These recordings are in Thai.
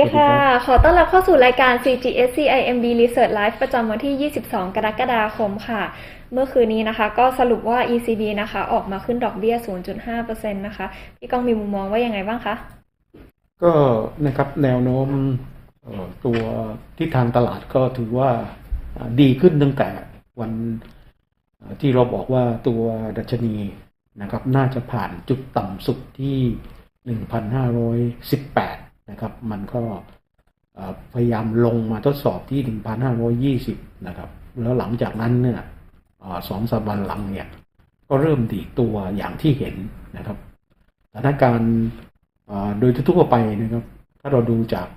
วัสดีค่ะสวัสดีครับขอต้อนรับเข้าสู่รายการ CGSC IMB Research Live ประจำวันที่ 22 กรกฎาคมค่ะ เมื่อคืนนี้นะคะ ก็สรุปว่า ECB นะคะ ออกมาขึ้นดอกเบี้ย 0.5%นะคะ พี่ก้องมีมุมมองว่ายังไงบ้างคะ ก็นะครับแนวโน้มเอ่อตัวทิศทางตลาดก็ถือว่าอ่าดีขึ้นตั้งแต่วันเอ่อที่เราบอกว่าตัวดัชนีนะครับ น่าจะผ่านจุดต่ำสุดที่ 1,518 นะครับ มันก็พยายามลงมาทดสอบที่ 1,520 นะครับ แล้วหลังจากนั้นเนี่ยสองสัปดาห์หลังเนี่ย ก็เริ่มดีตัวอย่างที่เห็นนะครับสถานการณ์โดยทั่วไปนะครับ ถ้าเราดูจาก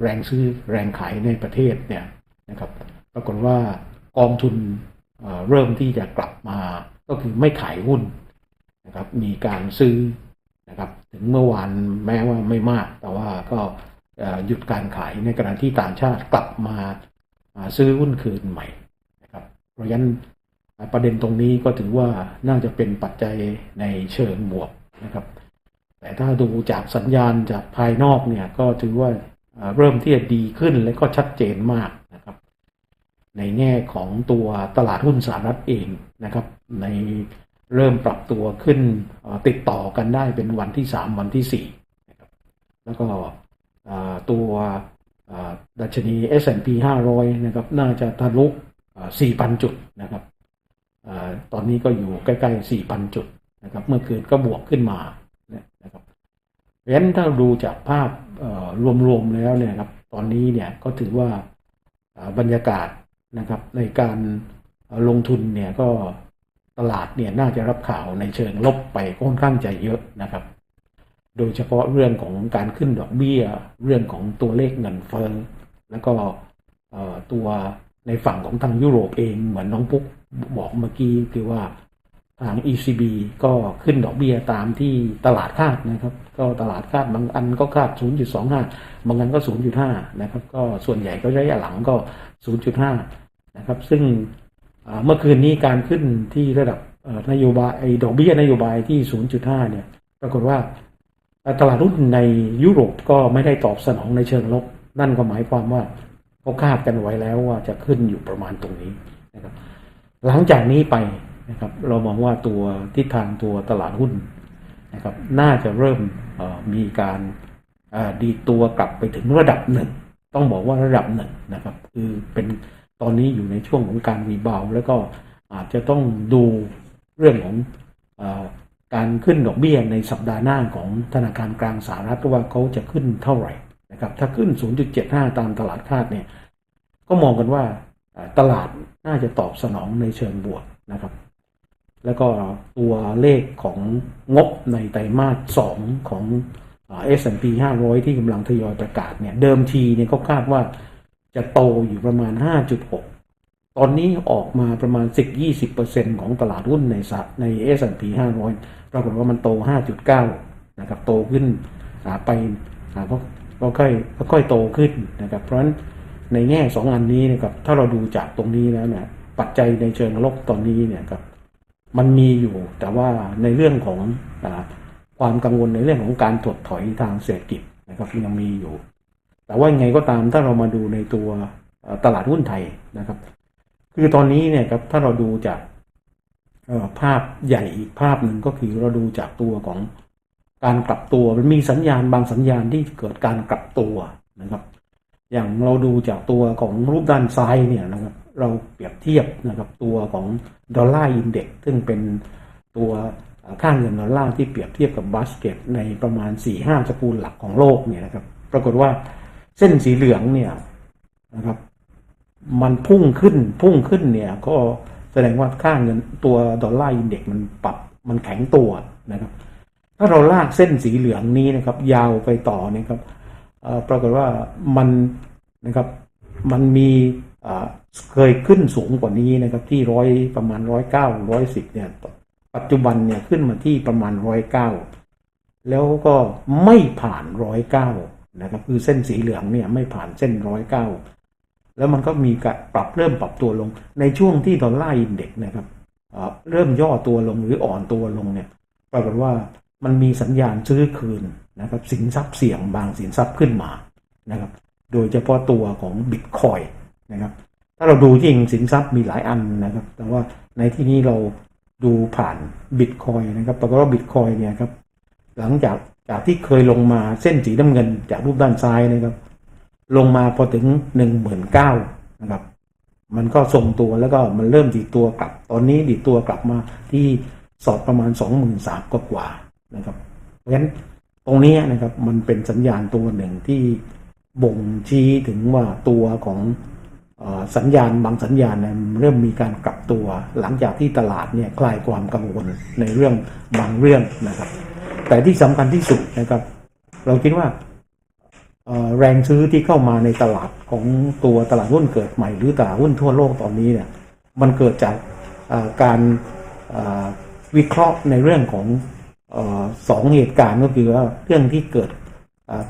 แรงซื้อแรงขายในประเทศเนี่ยนะครับ ปรากฏว่ากองทุนเริ่มที่จะกลับมาก็คือไม่ขายหุ้นนะครับ มีการซื้อนะครับถึงเมื่อวานแม้ว่าไม่มาก แต่ว่าก็หยุดการขายในขณะที่ต่างชาติกลับมาซื้อหุ้นคืนใหม่นะครับ เพราะฉะนั้นประเด็นตรงนี้ก็ถือว่าน่าจะเป็นปัจจัยในเชิงบวกนะครับ แต่ถ้าดูจากสัญญาณจากภายนอกเนี่ยก็ถือว่าเอ่อเริ่มที่จะดีขึ้นและก็ชัดเจนมากนะครับ ในแง่ของตัวตลาดหุ้นสหรัฐเองนะครับ ใน เริ่มปรับตัวขึ้นติดต่อกันได้เป็นวันที่ 3 วันที่ 4 นะครับ แล้วก็ตัวเอ่อดัชนี S&P 500 นะครับ น่าจะทะลุเอ่อ4,000 จุดนะครับตอนนี้ก็อยู่ใกล้ๆ 4,000 จุดนะครับ เมื่อคืนก็บวกขึ้นมาเนี่ยนะครับเพราะฉะนั้นถ้าดูจากภาพรวมๆแล้วเนี่ยครับ ตอนนี้เนี่ยก็ถือว่าบรรยากาศนะครับในการลงทุนเนี่ยก็ ตลาดเนี่ยน่าจะรับข่าวในเชิงลบไปค่อนข้างจะเยอะนะครับ โดยเฉพาะเรื่องของการขึ้นดอกเบี้ย เรื่องของตัวเลขเงินเฟ้อแล้วก็ตัวในฝั่งของทางยุโรปเองเหมือนน้องปุ๊กบอกเมื่อกี้คือว่าทาง ECB ก็ขึ้นดอกเบี้ยตามที่ตลาดคาดนะครับ ก็ตลาดคาดบางอันก็คาด 0.25 บางอันก็ 0.5 นะครับ ก็ส่วนใหญ่ก็ระยะหลังก็ 0.5 นะครับ ซึ่ง เมื่อคืนนี้การขึ้นที่ระดับนโยบายดอกเบี้ยนโยบายที่ 0.5 เนี่ย ปรากฏว่าตลาดหุ้นในยุโรปก็ไม่ได้ตอบสนองในเชิงลบ นั่นก็หมายความว่าเขาคาดกันไว้แล้วว่าจะขึ้นอยู่ประมาณตรงนี้นะครับ หลังจากนี้ไปนะครับ เรามองว่าตัวทิศทางตัวตลาดหุ้นนะครับ น่าจะเริ่มมีการดีตัวกลับไปถึงระดับหนึ่ง ต้องบอกว่าระดับหนึ่งนะครับ คือเป็น ตอนนี้อยู่ในช่วงของการรีบาวแล้วก็อาจจะต้องดูเรื่องของอการขึ้นดอกเบี้ยในสัปดาห์หน้าของธนาคารกลางสหรัฐว่าเขาจะขึ้นเท่าไหร่นะครับถ้าขึ้น 0.75 ตามตลาดคาดเนี่ยก็มองกันว่าตลาดน่าจะตอบสนองในเชิงบวกนะครับ แล้วก็ตัวเลขของงบในไตรมาสสองของเอ่อ S&P 500 ที่กำลังทยอยประกาศเนี่ยเดิมทีเนี่ยเขาคาดว่า จะโตอยู่ประมาณ 5.6 ตอนนี้ออกมาประมาณ 10-20%ของตลาดหุ้นในสใน S&P 500 ปรากฏว่ามันโต 5.9 นะครับ โตขึ้นไปอ่าก็ก็ค่อยค่อยๆโตขึ้นนะครับ เพราะฉะนั้นในแง่สองอันนี้นะครับ ถ้าเราดูจากตรงนี้แล้วเนี่ย ปัจจัยในเชิงลบตอนนี้เนี่ยครับ มันมีอยู่ แต่ว่าในเรื่องของอความกังวลในเรื่องของการถดถอยทางเศรษฐกิจนะครับยังมีอยู่ แต่ว่ายังไงก็ตามถ้าเรามาดูในตัวตลาดหุ้นไทยนะครับ คือตอนนี้เนี่ยครับถ้าเราดูจากภาพใหญ่อีกภาพหนึ่งก็คือเราดูจากตัวของการกลับตัวมันมีสัญญาณบางสัญญาณที่เกิดการกลับตัวนะครับ อย่างเราดูจากตัวของรูปด้านซ้ายเนี่ยนะครับ เราเปรียบเทียบนะครับตัวของดอลลาร์อินเด็กซึ่งเป็นตัวค่าเงินดอลลาร์ที่เปรียบเทียบกับบาสเกตในประมาณ 4 5สกุลหลักของโลกเนี่ยนะครับ ปรากฏว่า เส้นสีเหลืองเนี่ยนะครับ มันพุ่งขึ้นพุ่งขึ้นเนี่ย ก็แสดงว่าค่าเงินตัวดอลลาร์อินเด็กมันปรับมันแข็งตัวนะครับ ถ้าเราลากเส้นสีเหลืองนี้นะครับ ยาวไปต่อเนี่ยครับปรากฏว่ามันนะครับมันมีเคยขึ้นสูงกว่านี้นะครับ ที่ร้อยประมาณร้อยเก้าร้อยสิบเนี่ยปัจจุบันเนี่ยขึ้นมาที่ประมาณร้อยเก้าแล้วก็ไม่ผ่านร้อยเก้า นะครับคือเส้นสีเหลืองเนี่ยไม่ผ่านเส้นร้อยเก้าแล้วมันก็มีการปรับเริ่มปรับตัวลง ในช่วงที่ดอลลาร์อินเด็กซ์นะครับเอ่อเริ่มย่อตัวลงหรืออ่อนตัวลงเนี่ยปรากฏว่ามันมีสัญญาณซื้อคืนนะครับสินทรัพย์เสี่ยงบางสินทรัพย์ขึ้นมานะครับโดยเฉพาะตัวของบิตคอยนะครับถ้าเราดูจริงสินทรัพย์มีหลายอันนะครับ แต่ว่าในที่นี้เราดูผ่านบิตคอยนะครับปรากฏว่าบิตคอยเนี่ยครับหลังจาก จากที่เคยลงมาเส้นสีน้ำเงินจากรูปด้านซ้ายนะครับ ลงมาพอถึงหนึ่งหมื่นเก้านะครับ มันก็ทรงตัวแล้วก็มันเริ่มดีตัวกลับ ตอนนี้ดีตัวกลับมาที่สอบประมาณสองหมื่นสามกว่านะครับ เพราะฉะนั้นตรงนี้นะครับมันเป็นสัญญาณตัวหนึ่งที่บ่งชี้ถึงว่าตัวของสัญญาณบางสัญญาณเนี่ยเริ่มมีการกลับตัว หลังจากที่ตลาดเนี่ยคลายความกังวลในเรื่องบางเรื่องนะครับ แต่ที่สำคัญที่สุดนะครับ เราคิดว่าแรงซื้อที่เข้ามาในตลาดของตัวตลาดหุ้นเกิดใหม่ หรือตลาดหุ้นทั่วโลกตอนนี้เนี่ยมันเกิดจากการวิเคราะห์ในเรื่องของอสองเหตุการณ์ก็คือว่าเรื่องที่เกิด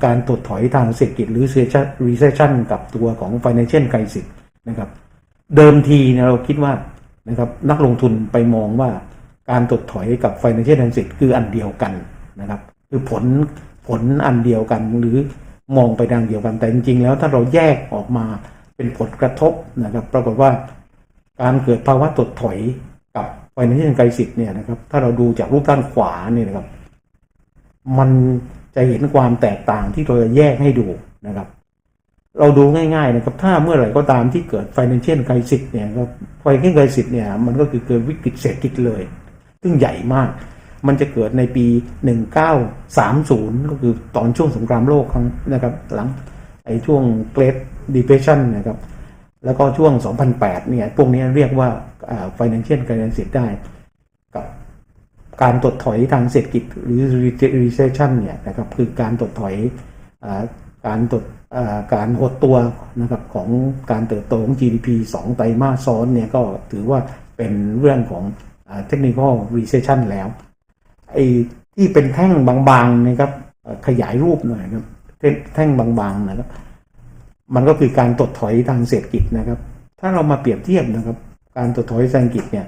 การถดถอยทางเศรษฐกิจหรือ recession กับตัวของ financial crisis นะครับ เดิมทีเนี่ยเราคิดว่านะครับนักลงทุนไปมองว่าการถดถอยกับ financial crisis คืออันเดียวกัน นะครับ คือผลผลอันเดียวกันหรือมองไปทางเดียวกันแต่จริงๆแล้วถ้าเราแยกออกมาเป็นผลกระทบนะครับ ปรากฏว่าการเกิดภาวะถดถอยกับ financial crisis เนี่ยนะครับ ถ้าเราดูจากรูปด้านขวาเนี่ยนะครับ มันจะเห็นความแตกต่างที่เราจะแยกให้ดูนะครับ เราดูง่ายๆนะครับ ถ้าเมื่อไหร่ก็ตามที่เกิด financial crisis เนี่ยครับ financial crisis เนี่ยมันก็คือเกิดวิกฤตเศรษฐกิจเลย ซึ่งใหญ่มาก มันจะเกิดในปี 1930 ก็คือตอนช่วงสงครามโลกครั้งนะครับหลังไอ้ช่วง Great Depression นะครับแล้วก็ช่วง 2008 เนี่ย พวกนี้เรียกว่า financial crisis ได้ กับการถดถอยทางเศรษฐกิจหรือ recession เนี่ยนะครับคือการถดถอยอการตดการหดตัวนะครับของการเติบโตของ GDP 2 ไตรมาสซ้อนเนี่ยก็ถือว่าเป็นเรื่องของเทคนิค recession แล้ว ไอ้ที่เป็นแท่งบางๆนะครับขยายรูปหน่อยครับแท่งบางๆนะครับ มันก็คือการตดถอยทางเศรษฐกิจนะครับ ถ้าเรามาเปรียบเทียบนะครับ การตดถอยทางเศรษฐกิจเนี่ย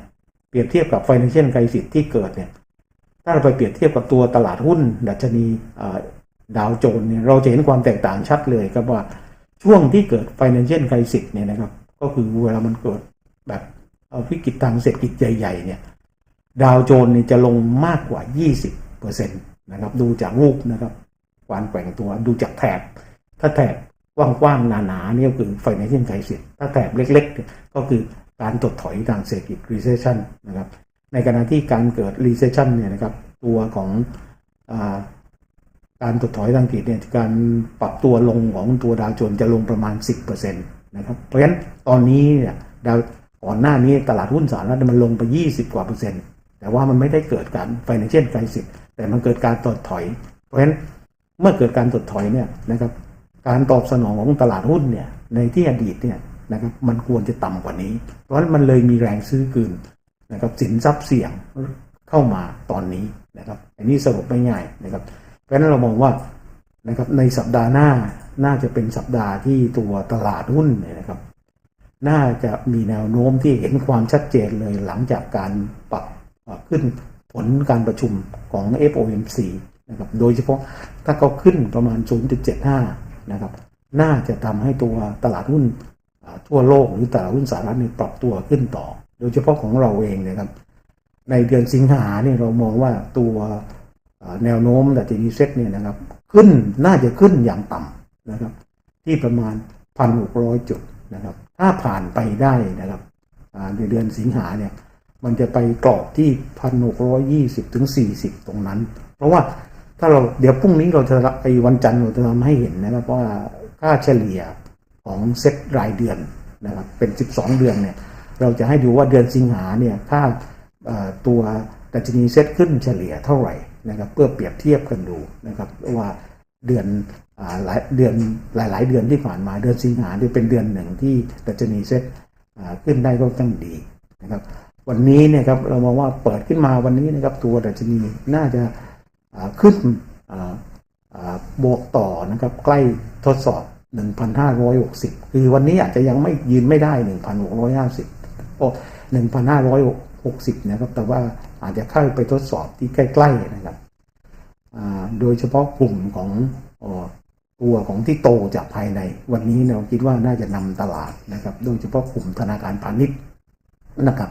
เปรียบเทียบกับ financial crisis ที่เกิดเนี่ยถ้าเราไปเปรียบเทียบกับตัวตลาดหุ้น ดัชนีดาวโจนส์เนี่ยเราจะเห็นความแตกต่างชัดเลยครับว่าช่วงที่เกิด financial crisis เนี่ยนะครับ ก็คือเวลามันเกิดแบบวิกฤตทางเศรษฐกิจใหญ่ ๆ เนี่ย ดาวโจนส์จะลงมากกว่า 20%นะครับดูจากรูปนะครับการแกว่งตัวดูจากแถบ ถ้าแถบกว้างๆหนาๆนี่ก็คือ financial crisis ถ้าแถบเล็กๆ ก็คือการถดถอยทางเศรษฐกิจ recession นะครับในขณะที่การเกิด recession เนี่ยนะครับตัวของอการถดถอยทางเศรษฐกิจเนี่ยการปรับตัวลงของตัวดาวโจนส์จะลงประมาณ 10%นะครับเพราะฉะนั้นตอนนี้เนี่ยดาวก่อนหน้านี้ตลาดหุ้นสหรัฐมันลงไป 20 กว่าเปอร์เซ็นต์ แต่ว่ามันไม่ได้เกิดการ financial crisis แต่มันเกิดการถดถอย เพราะฉะนั้นเมื่อเกิดการถดถอยเนี่ยนะครับ การตอบสนองของตลาดหุ้นเนี่ยในที่อดีตเนี่ยนะครับมันควรจะต่ำกว่านี้ เพราะฉะนั้นมันเลยมีแรงซื้อคืนนะครับสินทรัพย์เสี่ยงเข้ามาตอนนี้นะครับอันนี้สรุปไม่ง่ายนะครับ เพราะฉะนั้นเรามองว่านะครับในสัปดาห์หน้าน่าจะเป็นสัปดาห์ที่ตัวตลาดหุ้นเนี่ยนะครับ น่าจะมีแนวโน้มที่เห็นความชัดเจนเลยหลังจากการปรับ ขึ้นผลการประชุมของ FOMC นะครับโดยเฉพาะถ้าเขาขึ้นประมาณ 0.75 นะครับ น่าจะทำให้ตัวตลาดหุ้นทั่วโลกหรือตลาดหุ้นสหรัฐนี่ปรับตัวขึ้นต่อ โดยเฉพาะของเราเองนะครับในเดือนสิงหาเนี่ยเรามองว่าตัวแนวโน้มดัชนีเซ็ตเนี่ยนะครับ ขึ้นน่าจะขึ้นอย่างต่ำนะครับ ที่ประมาณ 1,600 จุดนะครับ ถ้าผ่านไปได้นะครับในเดือนสิงหาเนี่ย มันจะไปกรอบที่1,620ถึง40ตรงนั้น เพราะว่าถ้าเราเดี๋ยวพรุ่งนี้เราจะไอ้วันจันทร์เราจะทำให้เห็นนะครับว่าค่าเฉลี่ยของเซ็ตรายเดือนนะครับเป็น 12 เดือนเนี่ยเราจะให้ดูว่าเดือนสิงหาเนี่ยค่าตัวดัชนีเซ็ตขึ้นเฉลี่ยเท่าไหร่นะครับเพื่อเปรียบเทียบกันดูนะครับว่าเดือนหลายเดือนหลาย ๆ เดือนที่ผ่านมาเดือนสิงหาเนี่ยเป็นเดือนหนึ่งที่ดัชนีเซ็ตขึ้นได้ก็ตั้งดีนะครับ วันนี้เนี่ยครับเรามองว่าเปิดขึ้นมาวันนี้นะครับตัวดัชนีน่าจะขึ้นบวกต่อนะครับใกล้ทดสอบ 1,560 คือวันนี้อาจจะยังไม่ยืนไม่ได้ 1,650 โอ้1,560 นะครับ แต่ว่าอาจจะเข้าไปทดสอบที่ใกล้ๆนะครับโดยเฉพาะกลุ่มของตัวของที่โตจากภายใน วันนี้เราคิดว่าน่าจะนำตลาดนะครับ โดยเฉพาะกลุ่มธนาคารพาณิชย์นะครับ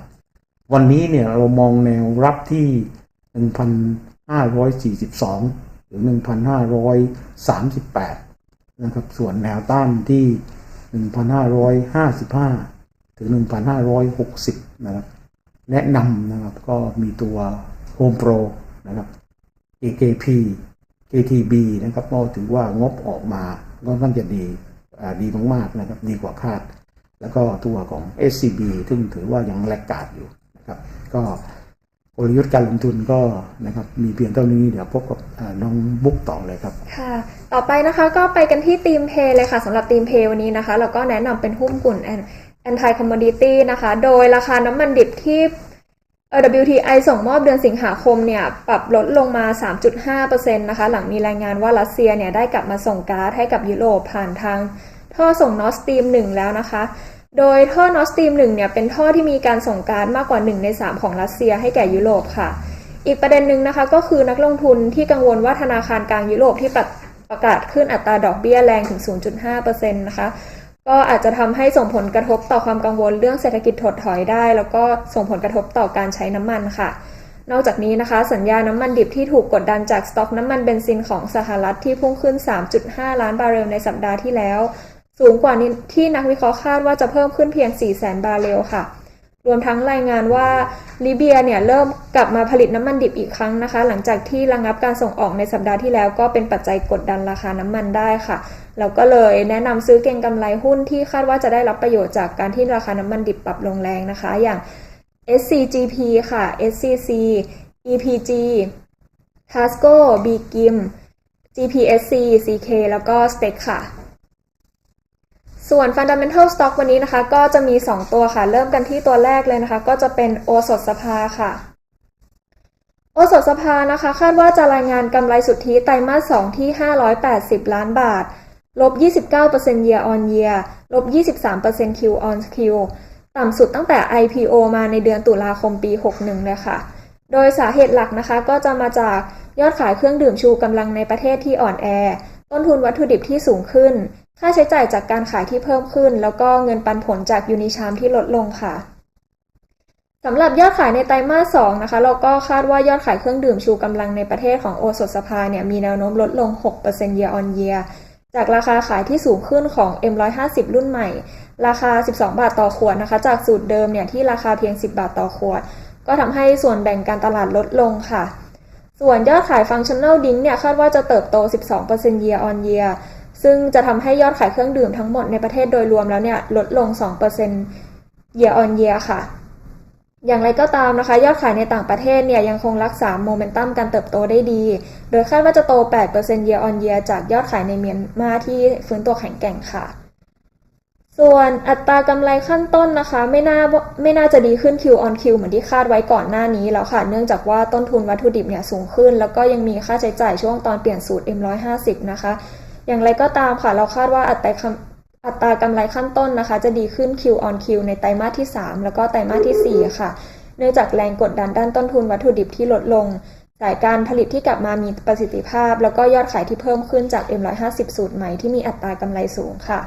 วันนี้เนี่ยเรามองแนวรับที่ 1,542 หรือ 1,538 นะครับ ส่วนแนวต้านที่ 1,555 ถึง 1,560 นะครับ แนะนำนะครับก็มีตัว Home Pro นะครับ AKP KTB นะครับก็ถือว่างบออกมาก็ค่อนข้างจะดีอ่าดีมาก ๆ นะครับ ดีกว่าคาด แล้วก็ตัวของ SCB ซึ่งถือว่ายังแลกกาดอยู่ ครับก็กลยุทธ์การลงทุนก็นะครับมีเพียงเท่านี้เดี๋ยวพบกับน้องบุ๊กต่อเลยครับ ค่ะ ต่อไปนะคะก็ไปกันที่ทีมเพย์เลยค่ะสำหรับทีมเพย์วันนี้นะคะ เราก็แนะนำเป็นหุ้นกลุ่ม anti commodity นะคะ โดยราคาน้ำมันดิบที่ WTI ส่งมอบเดือนสิงหาคมเนี่ยปรับลดลงมา 3.5%นะคะ หลังมีรายงานว่ารัสเซียเนี่ยได้กลับมาส่งก๊าซให้กับยุโรปผ่านทางท่อส่ง Nord Stream 1แล้วนะคะ โดยท่อ Nord Stream 1เนี่ยเป็นท่อที่มีการส่งก๊าซมากกว่า 1 ใน 3 ของรัสเซียให้แก่ยุโรปค่ะ อีกประเด็นหนึ่งนะคะก็คือนักลงทุนที่กังวลว่าธนาคารกลางยุโรปที่ประประกาศขึ้นอัตราดอกเบี้ยแรงถึง 0.5%นะคะก็อาจจะทำให้ส่งผลกระทบต่อความกังวลเรื่องเศรษฐกิจถดถอยได้ แล้วก็ส่งผลกระทบต่อการใช้น้ำมันค่ะ นอกจากนี้นะคะ สัญญาน้ำมันดิบที่ถูกกดดันจากสต็อกน้ำมันเบนซินของสหรัฐที่พุ่งขึ้น 3.5 ล้านบาร์เรลในสัปดาห์ที่แล้ว สูงกว่านี้ที่นักวิเคราะห์คาดว่าจะเพิ่มขึ้นเพียง 4 0 0 0 0 0 บาร์เรลค่ะ รวมทั้งรายงานว่าลิเบียเนี่ยเริ่มกลับมาผลิตน้ำมันดิบอีกครั้งนะคะ หลังจากที่ระงับการส่งออกในสัปดาห์ที่แล้วก็เป็นปัจจัยกดดันราคาน้ำมันได้ค่ะเราก็เลยแนะนำซื้อเก็งกำไรหุ้นที่คาดว่าจะได้รับประโยชน์จากการที่ราคาน้ำมันดิบปรับลงแรงนะคะ อย่าง SCGP ค่ะ SCC EPG Tasco b g i m GPSC CK แล้วก็ Steak ค่ะ ส่วน Fundamental Stock วันนี้นะคะ ก็จะมี 2 ตัวค่ะ เริ่มกันที่ตัวแรกเลยนะคะ ก็จะเป็นโอสถสภาค่ะ โอสถสภานะคะ คาดว่าจะรายงานกำไรสุทธิไตรมาส2ที่ 580 ล้านบาท ลบ 29% year on year ลบ 23% Q on Q ต่ำสุดตั้งแต่ IPO มาในเดือนตุลาคมปี 61 เลยค่ะ โดยสาเหตุหลักนะคะก็จะมาจากยอดขายเครื่องดื่มชูกำลังในประเทศที่อ่อนแอ ต้นทุนวัตถุดิบที่สูงขึ้น ค่าใช้จ่ายจากการขายที่เพิ่มขึ้น แล้วก็เงินปันผลจากยูนิชามที่ลดลงค่ะสำหรับยอดขายในไตรมาส2นะคะ เราก็คาดว่ายอดขายเครื่องดื่มชูกำลังในประเทศของโอสถสภาเนี่ยมีแนวโน้มลดลง 6% year on year จากราคาขายที่สูงขึ้นของ M150 รุ่นใหม่ ราคา 12 บาทต่อขวดนะคะ จากสูตรเดิมเนี่ยที่ราคาเพียง 10 บาทต่อขวด ก็ทำให้ส่วนแบ่งการตลาดลดลงค่ะ ส่วนยอดขาย Functional Drink เนี่ยคาดว่าจะเติบโต 12% year on year ซึ่งจะทำให้ยอดขายเครื่องดื่มทั้งหมดในประเทศโดยรวมแล้วเนี่ยลดลง 2% year on year ค่ะ อย่างไรก็ตามนะคะ ยอดขายในต่างประเทศเนี่ยยังคงรักษาโมเมนตัมการเติบโตได้ดี โดยคาดว่าจะโต 8% year on year จากยอดขายในเมียนมาที่ฟื้นตัวแข็งแกร่งค่ะส่วนอัตรากำไรขั้นต้นนะคะ ไม่น่าไม่น่าจะดีขึ้น Q on Q เหมือนที่คาดไว้ก่อนหน้านี้แล้วค่ะ เนื่องจากว่าต้นทุนวัตถุดิบเนี่ยสูงขึ้น แล้วก็ยังมีค่าใช้จ่ายช่วงตอนเปลี่ยนสูตร M150 นะคะ อย่างไรก็ตามค่ะ เราคาดว่าอัตราอัตรากำไรขั้นต้นนะคะ จะดีขึ้น Q on Q ในไตรมาสที่ 3 แล้วก็ไตรมาสที่ 4 ค่ะ เนื่องจากแรงกดดันด้านต้นทุนวัตถุดิบที่ลดลงสายการผลิตที่กลับมามีประสิทธิภาพ แล้วก็ยอดขายที่เพิ่มขึ้นจาก M150 สูตรใหม่ที่มีอัตรากำไรสูงค่ะ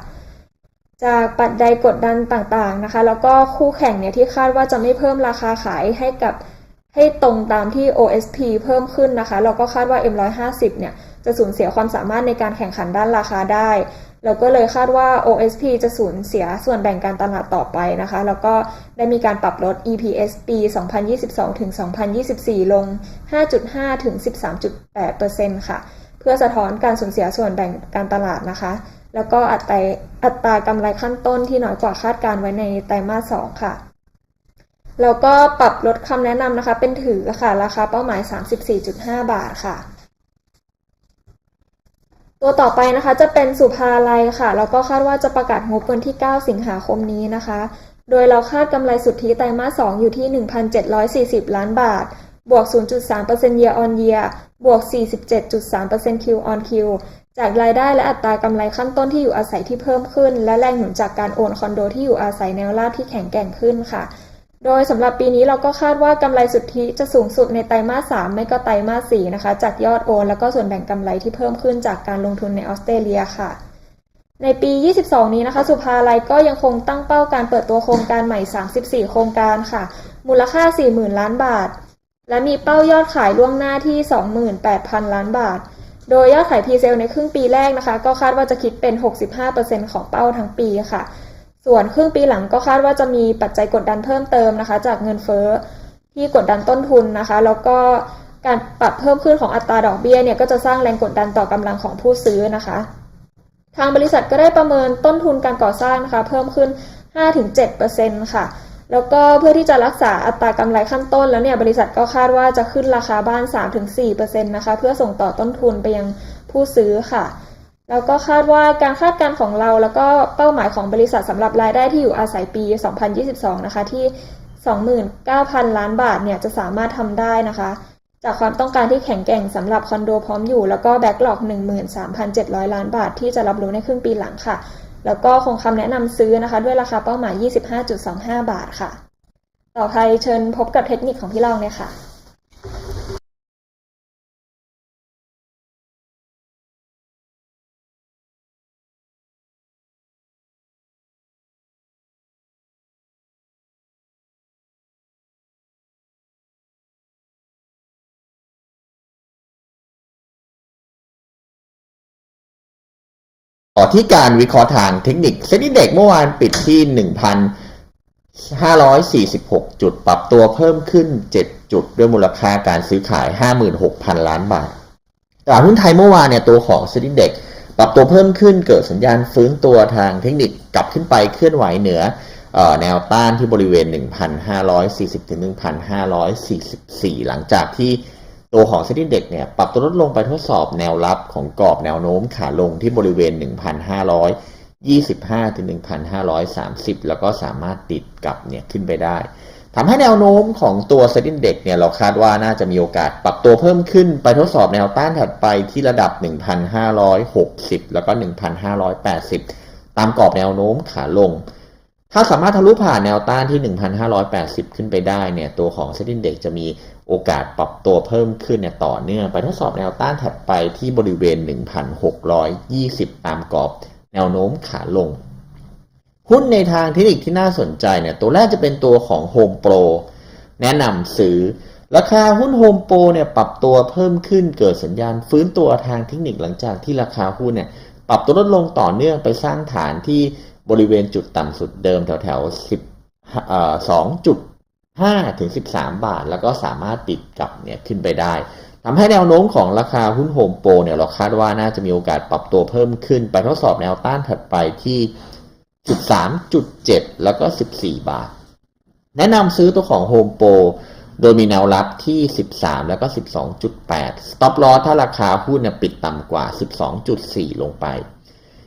จากปัจจัยกดดันต่างๆนะคะ แล้วก็คู่แข่งเนี่ยที่คาดว่าจะไม่เพิ่มราคาขายให้กับให้ตรงตามที่ OSP เพิ่มขึ้นนะคะ เราก็คาดว่า M150 เนี่ย จะสูญเสียความสามารถในการแข่งขันด้านราคาได้แล้วก็เลยคาดว่า OSP จะสูญเสียส่วนแบ่งการตลาดต่อไปนะคะ แล้วก็ได้มีการปรับลด EPS ปี 2022 ถึง 2024 ลง 5.5 ถึง 13.8%ค่ะ เพื่อสะท้อนการสูญเสียส่วนแบ่งการตลาดนะคะ แล้วก็อัตราอัตรากำไรขั้นต้นที่น้อยกว่าคาดการไว้ในไตรมาส 2 ค่ะแล้วก็ปรับลดคำแนะนำนะคะ เป็นถือค่ะ ราคาเป้าหมาย 34.5 บาทค่ะ ตัวต่อไปนะคะจะเป็นสุภาลัยค่ะ แล้วก็คาดว่าจะประกาศงบวันที่ 9 สิงหาคมนี้นะคะ โดยเราคาดกำไรสุทธิไตรมาส 2 อยู่ที่ 1,740 ล้านบาท บวก 0.3% year on year บวก 47.3% Q on Q จากรายได้และอัตรากำไรขั้นต้นที่อยู่อาศัยที่เพิ่มขึ้น และแรงหนุนจากการโอนคอนโดที่อยู่อาศัยแนวราบที่แข็งแกร่งขึ้นค่ะ โดยสำหรับปีนี้เราก็คาดว่ากำไรสุทธิจะสูงสุดในไตรมาส 3 ไม่ก็ไตรมาส 4 นะคะ จากยอดโอน แล้วก็ส่วนแบ่งกำไรที่เพิ่มขึ้นจากการลงทุนในออสเตรเลียค่ะ ในปี 22 นี้นะคะ สุภาลัยก็ยังคงตั้งเป้าการเปิดตัวโครงการใหม่ 34 โครงการค่ะ มูลค่า 40,000 ล้านบาท และมีเป้ายอดขายล่วงหน้าที่ 28,000 ล้านบาท โดยยอดขายพีเซลในครึ่งปีแรกนะคะ ก็คาดว่าจะคิดเป็น 65%ของเป้าทั้งปีค่ะ ส่วนครึ่งปีหลังก็คาดว่าจะมีปัจจัยกดดันเพิ่มเติมนะคะ จากเงินเฟ้อที่กดดันต้นทุนนะคะ แล้วก็การปรับเพิ่มขึ้นของอัตราดอกเบี้ยเนี่ยก็จะสร้างแรงกดดันต่อกำลังของผู้ซื้อนะคะ ทางบริษัทก็ได้ประเมินต้นทุนการก่อสร้างนะคะ เพิ่มขึ้น 5-7%ค่ะ แล้วก็เพื่อที่จะรักษาอัตรากำไรขั้นต้นแล้วเนี่ยบริษัทก็คาดว่าจะขึ้นราคาบ้าน 3-4%นะคะเพื่อส่งต่อต้นทุนไปยังผู้ซื้อค่ะ แล้วก็คาดว่าการคาดการณ์ของเราแล้วก็เป้าหมายของบริษัทสำหรับรายได้ที่อยู่อาศัยปี 2022 นะคะที่ 29,000 ล้านบาทเนี่ยจะสามารถทำได้นะคะ จากความต้องการที่แข็งแกร่งสำหรับคอนโดพร้อมอยู่ แล้วก็แบ็กหลอก 13,700 ล้านบาท ที่จะรับรู้ในครึ่งปีหลังค่ะ แล้วก็คงคำแนะนำซื้อนะคะ ด้วยราคาเป้าหมาย 25.25 บาทค่ะ ต่อไปเชิญพบกับเทคนิคของพี่ลองเลยค่ะ ต่อที่การวิเคราะห์ทางเทคนิคเซ็นดีเด็กเมื่อวานปิดที่ 1,546 จุดปรับตัวเพิ่มขึ้น 7 จุดด้วยมูลค่าการซื้อขาย 56,000 ล้านบาทตลาดหุ้นไทยเมื่อวานเนี่ยตัวของเซ็นดีเด็กปรับตัวเพิ่มขึ้นเกิดสัญญาณฟื้นตัวทางเทคนิคกลับขึ้นไปเคลื่อนไหวเหนือแนวต้านที่บริเวณ 1,540ถึง1,544 หลังจากที่ ตัวของเซ็นดีเด็กเนี่ยปรับตัวลดลงไปทดสอบแนวรับของกรอบแนวโน้มขาลงที่บริเวณ 1,525 ถึง 1,530 แล้วก็สามารถติดกลับเนี่ยขึ้นไปได้ทำให้แนวโน้มของตัวเซ็นดีเด็กเนี่ยเราคาดว่าน่าจะมีโอกาสปรับตัวเพิ่มขึ้นไปทดสอบแนวต้านถัดไปที่ระดับ 1,560 แล้วก็ 1,580 ตามกรอบแนวโน้มขาลง ถ้าสามารถทะลุผ่านแนวต้านที่ 1,580 ขึ้นไปได้เนี่ยตัวของเซ็นดีเด็กจะมีโอกาสปรับตัวเพิ่มขึ้นเนี่ยต่อเนื่องไปทดสอบแนวต้านถัดไปที่บริเวณ 1,620 ตามกรอบแนวโน้มขาลง หุ้นในทางเทคนิคที่น่าสนใจเนี่ยตัวแรกจะเป็นตัวของ Home Pro แนะนำซื้อ ราคาหุ้น Home Pro เนี่ยปรับตัวเพิ่มขึ้นเกิดสัญญาณฟื้นตัวทางเทคนิคหลังจากที่ราคาหุ้นเนี่ยปรับตัวลดลงต่อเนื่องไปสร้างฐานที่ บริเวณจุดต่ำสุดเดิมแถวแถว10เอ่อ2.5ถึง13บสามบาท แล้วก็สามารถติดกลับเนี่ยขึ้นไปได้ทำให้แนวโน้มของราคาหุ้นโฮมโปรเนี่ยเราคาดว่าน่าจะมีโอกาสปรับตัวเพิ่มขึ้น ไปทดสอบแนวต้านถัดไปที่13.7แล้วก็14บสี่บาท แนะนำซื้อตัวของ Home Pro โดยมีแนวรับที่ 13 แล้วก็ 12.8 Stop Loss ถ้าราคาหุ้นเนี่ยปิดต่ำกว่า 12.4 ลงไป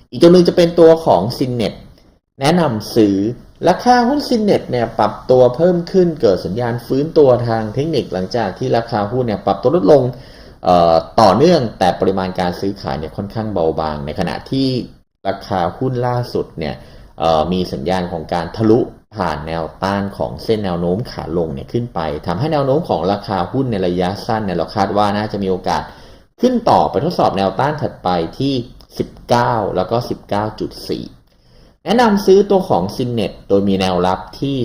อีกตัวหนึ่งจะเป็นตัวของ s i n n e t แนะนำซื้อราคาหุ้น s i n n e t เนี่ยปรับตัวเพิ่มขึ้นเกิดสัญญาณฟื้นตัวทางเทคนิคหลังจากที่ราคาหุ้นเนี่ยปรับตัวลดลงต่อเนื่องแต่ปริมาณการซื้อขายเนี่ยค่อนข้างเบาบาง ในขณะที่ราคาหุ้นล่าสุดเนี่ยมีสัญญาณของการทะลุผ่านแนวต้านของเส้นแนวโน้มขาลงเนี่ยขึ้นไปทำให้แนวโน้มของราคาหุ้นในระยะสั้นเนี่ยเราคาดว่าน่าจะมีโอกาสขึ้นต่อไปทดสอบแนวต้านถัดไปที่ 19 แล้วก็ 19.4 แนะนำซื้อตัวของ s i n e t โดยมีแนวรับที่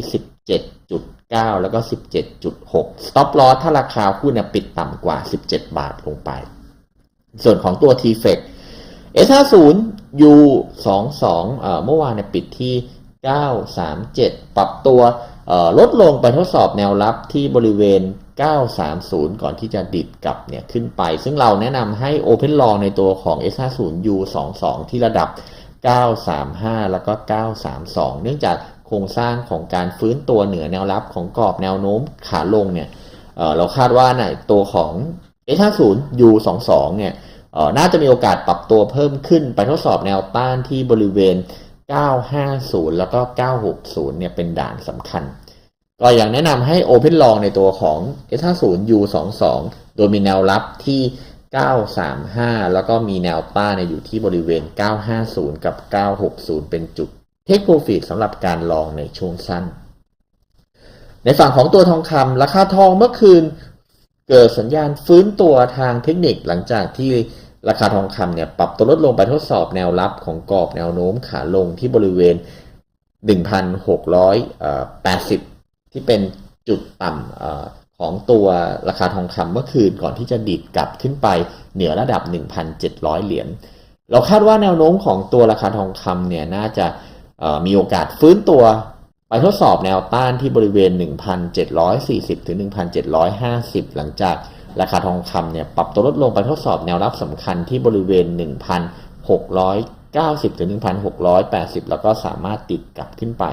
17.9 แล้วก็ 17.6 Stop Loss ถ้าราคาหุ้นเนี่ยปิดต่ำกว่า 17 บาทลงไป ส่วนของตัว TFEC S50 U22 เอ่อเมื่อวานเนี่ยปิดที่ 937 ปรับตัวลดลงไปทดสอบแนวรับที่บริเวณ 930 ก่อนที่จะดิดกลับเนี่ยขึ้นไป ซึ่งเราแนะนำให้ Open Long ในตัวของ S50 U22 ที่ระดับ 935 แล้วก็ 932 เนื่องจากโครงสร้างของการฟื้นตัวเหนือแนวรับของกรอบแนวโน้มขาลงเนี่ยเเราคาดว่าในตัวของ S50 U22 เนี่ยเอ่อน่าจะมีโอกาสปรับตัวเพิ่มขึ้นไปทดสอบแนวต้านที่บริเวณ 950 แล้วก็ 960 เนี่ยเป็นด่านสำคัญ ก็อยังแนะนำให้ Open Long ในตัวของ S50 U22 โดยมีแนวรับที่ 935 แล้วก็มีแนวต้านอยู่ที่บริเวณ 950 กับ 960 เป็นจุด Take Profit สำหรับการลองในช่วงสั้น ในฝั่งของตัวทองคำราคาทองเมื่อคืน เกิดสัญญาณฟื้นตัวทางเทคนิคหลังจากที่ราคาทองคำเนี่ยปรับตัวลดลงไปทดสอบแนวรับของกรอบแนวโน้มขาลงที่บริเวณ 1,680 ที่เป็นจุดต่ำ ของตัวราคาทองคำเมื่อคืนก่อนที่จะดีดกลับขึ้นไปเหนือระดับ 1,700 เหรียญ เราคาดว่าแนวโน้มของตัวราคาทองคำเนี่ยน่าจะมีโอกาสฟื้นตัวไปทดสอบแนวต้านที่บริเวณ 1,740 ถึง 1,750 หลังจากราคาทองคำเนี่ยปรับตัวลดลงไปทดสอบแนวรับสำคัญที่บริเวณ 1,690 ถึง 1,680 แล้วก็สามารถติดกลับขึ้นไป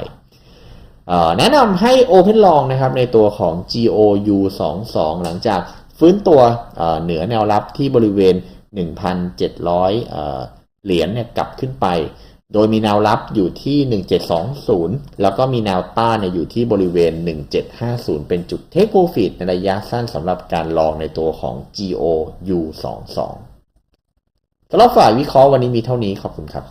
แนะนำให้ Open Long นะครับในตัวของ GOU 22หลังจากฟื้นตัวเหนือแนวรับที่บริเวณ 1,700 เหรียญเนี่ยกลับขึ้นไป โดยมีแนวรับอยู่ที่ 1720 แล้วก็มีแนวต้านอยู่ที่บริเวณ 1750 เป็นจุด Take Profit ในระยะสั้นสำหรับการลองในตัวของ GOU22 สำหรับฝ่ายวิเคราะห์วันนี้มีเท่านี้ขอบคุณครับ